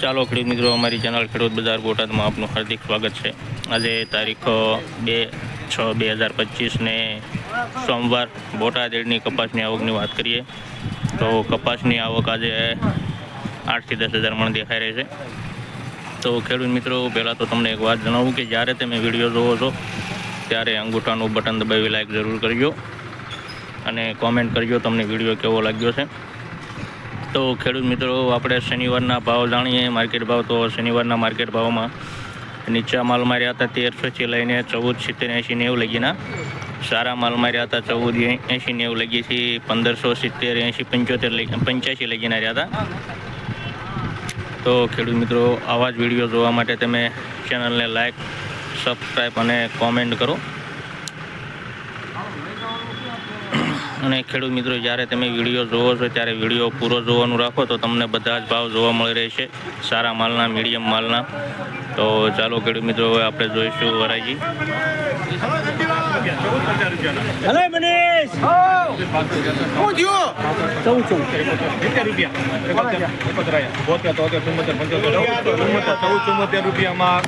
ચાલો ખેડૂત મિત્રો, અમારી ચેનલ ખેડૂત બજાર બોટાદમાં આપનું હાર્દિક સ્વાગત છે. આજે તારીખ બે, છ, બે હજાર પચીસને સોમવાર બોટાદ એડની કપાસની આવકની વાત કરીએ, તો કપાસની આવક આજે આઠથી દસ હજાર મણ દેખાઈ રહી છે. તો ખેડૂત મિત્રો, પહેલાં તો તમને એક વાત જણાવું કે જ્યારે તમે વીડિયો જોવો છો, ત્યારે અંગૂઠાનું બટન દબાવી લાઈક જરૂર કરજો અને કોમેન્ટ કરજો તમને વીડિયો કેવો લાગ્યો છે. તો ખેડૂત મિત્રો, આપણે શનિવારના ભાવ જાણીએ. માર્કેટ ભાવ તો શનિવારના માર્કેટ ભાવમાં નીચા માલ માર્યા હતા તેરસોથી લઈને ચૌદ સિત્તેર એંશી નેવું લગીના. સારા માલ માર્યા હતા ચૌદ એંશી નેવું લગીથી પંદરસો સિત્તેર એંશી પંચોતેર પંચ્યાસી લગીના રહ્યા હતા. તો ખેડૂત મિત્રો, આવા જ વીડિયો જોવા માટે તમે ચેનલને લાઈક, સબસ્ક્રાઈબ અને કોમેન્ટ કરો. અને ખેડૂત મિત્રો, જ્યારે તમે વીડિયો જોવો છો, ત્યારે વીડિયો પૂરો જોવાનું રાખો, તો તમને બધા જ ભાવ જોવા મળી રહેશે સારા માલના મીડિયમ માલના. તો ચાલો ખેડૂત મિત્રો, હવે આપણે જોઈશું વરાજી હલો મનીષ હું થયું ચૌદ ચૌદ સિત્તેર રૂપિયા ચુમ્મોતેર પંચોતેર ચુમ્મોતેર ચૌદ ચુમ્મોતેર રૂપિયામાં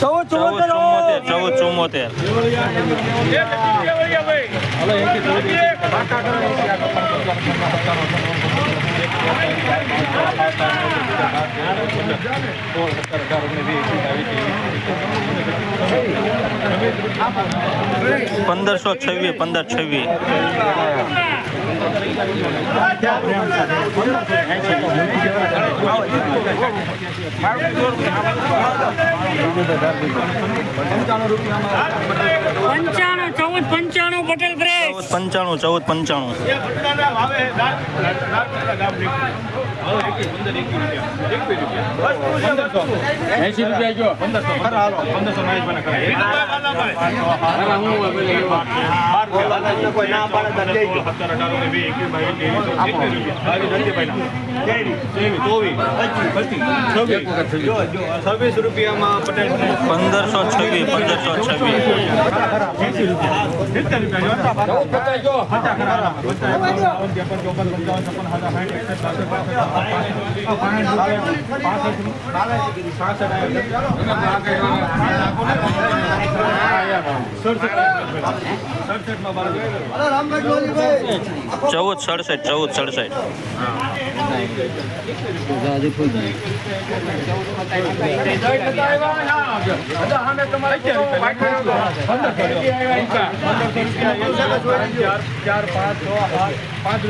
ચૌદ ચુમ્મોતેર ચૌદ ચુમ્મોતેર પંદરસો છવ્વીસ પંદર છવ્વીસ. પંચાણું ચૌદ પંચાણું પટેલ પંચાણું ચૌદ પંચાણું. એસી રૂપિયા જો. પંદરસો છવ્વીસ. હાલો પંદરસો છવ્વીસ. રૂપિયામાં પટેલ પંદરસો છવ્વીસ પંદરસો છવ્વીસ ચૌદ સડસઠ ચૌદ સડસઠ. ચાર પાંચ છ આઠ પાંચ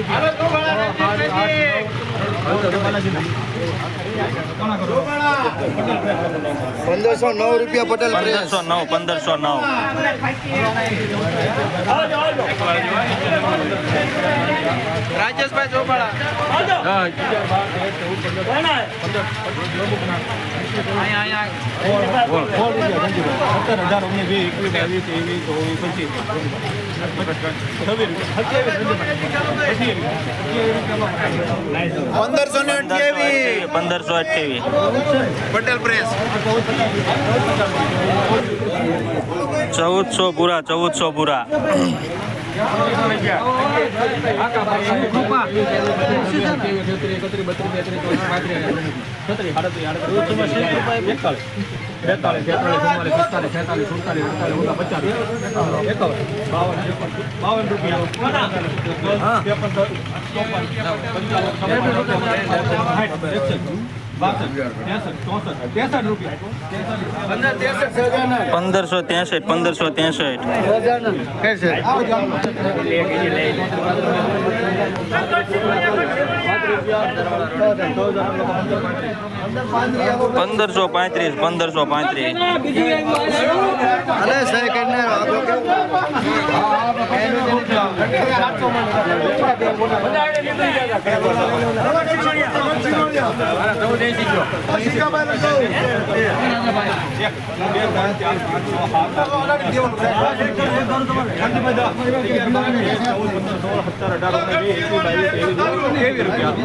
પંદરસો નવ રૂપિયા પટેલ પંદરસો નવ. પંદરસો નવ. રાજેશભાઈ સત્તર હજાર ઓગણીસ વીસ એકવીસ બાવીસ ત્રેવીસ ચોવીસ પચીસ પંદરસો ને અઠ્યાવીસ. પંદરસો અઠ્યાવીસ. પટેલ પ્રેસ. ચૌદસો પૂરા ચૌદસો પૂરા. બેતાલીસ તેતાલીસ ચુમ્માલીસ પચાસ એકાવન બાવન રૂપિયા સાઠ એકસઠ બાસઠ ત્રેસઠ ચોસઠ ત્રેસઠ રૂપિયા પંદરસો ત્રેસઠ પંદરસો ત્રેસઠ પંદરસો પાંત્રીસ પંદરસો પાંત્રીસ અલે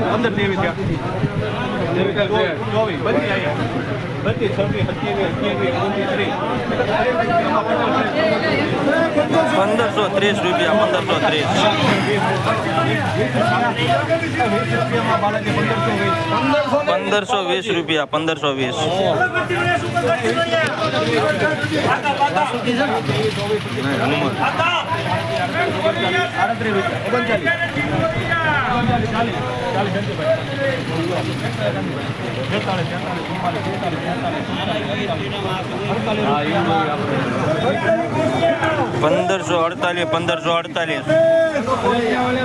પંદર ત્રેવીસ ચોવીસ બધી બધી ત્રીસ પંદરસો ત્રીસ રૂપિયા પંદરસો ત્રીસ. પંદરસો વીસ રૂપિયા પંદરસો વીસ. આડત્રીસ ઓગણચાલીસ. ઓગણચાલીસ અડતાલીસ પંદરસો બેતાલીસ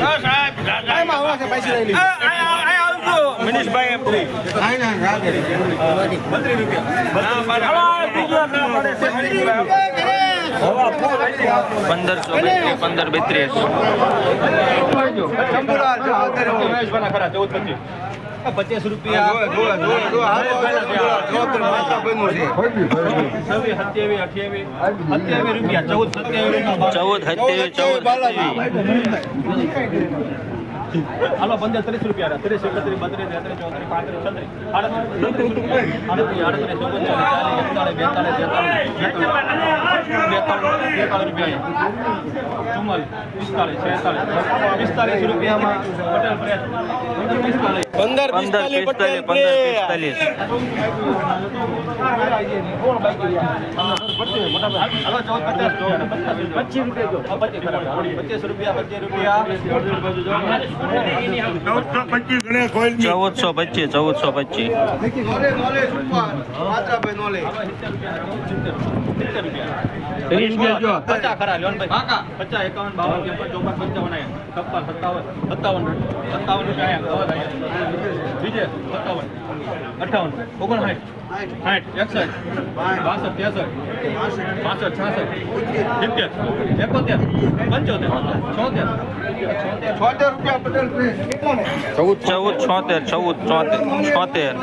રૂપિયા છવ્વીસ સત્યાવીસ અઠ્યાવીસ સત્યાવીસ રૂપિયા ચૌદ સત્યાવીસ રૂપિયા. ચૌદ સત્યાવીસ ચૌદ હાલો પંદર ત્રીસ રૂપિયા ત્રીસ એકત્રીસ બત્રીસ તેત્રીસ ચોત્રીસ પાંત્રીસ છત્રીસ. આડત્રીસ આડત્રીસ આડત્રીસ ઓગણચાલીસ બેતાલીસ તેતાલીસ બેતાલીસ બેતાલીસ રૂપિયા. ચુમ્માલીસ પિસ્તાલીસ છેતાલીસ પિસ્તાલીસ રૂપિયામાં પટેલ પ્રેસ પિસ્તાલીસ પંદર પિસ્તાલીસ પંદર પિસ્તાલીસ હાલો ચૌદ પચાસ પચીસ રૂપિયા. પચીસ રૂપિયા પચીસ રૂપિયા. ચૌદસો પચીસ ચૌદસો પચીસ પચાસ. ખરા લોન પચાસ એકાવન બાવન ચોપન પંચાવન આયા છપ્પન સત્તાવન સત્તાવન સત્તાવન રૂપિયા. બીજે સત્તાવન. અઠાવન ઓગણસાઠ. સાઠ એકસઠ. બાસઠ. ત્રેસઠ. પાસઠ છાસઠ. સિત્તેર. એકોતેર. પંચોતેર. છોતેર. છોતેર રૂપિયા પટેલ ચૌદ છોતેર ચૌદ ચોતેર છોતેર.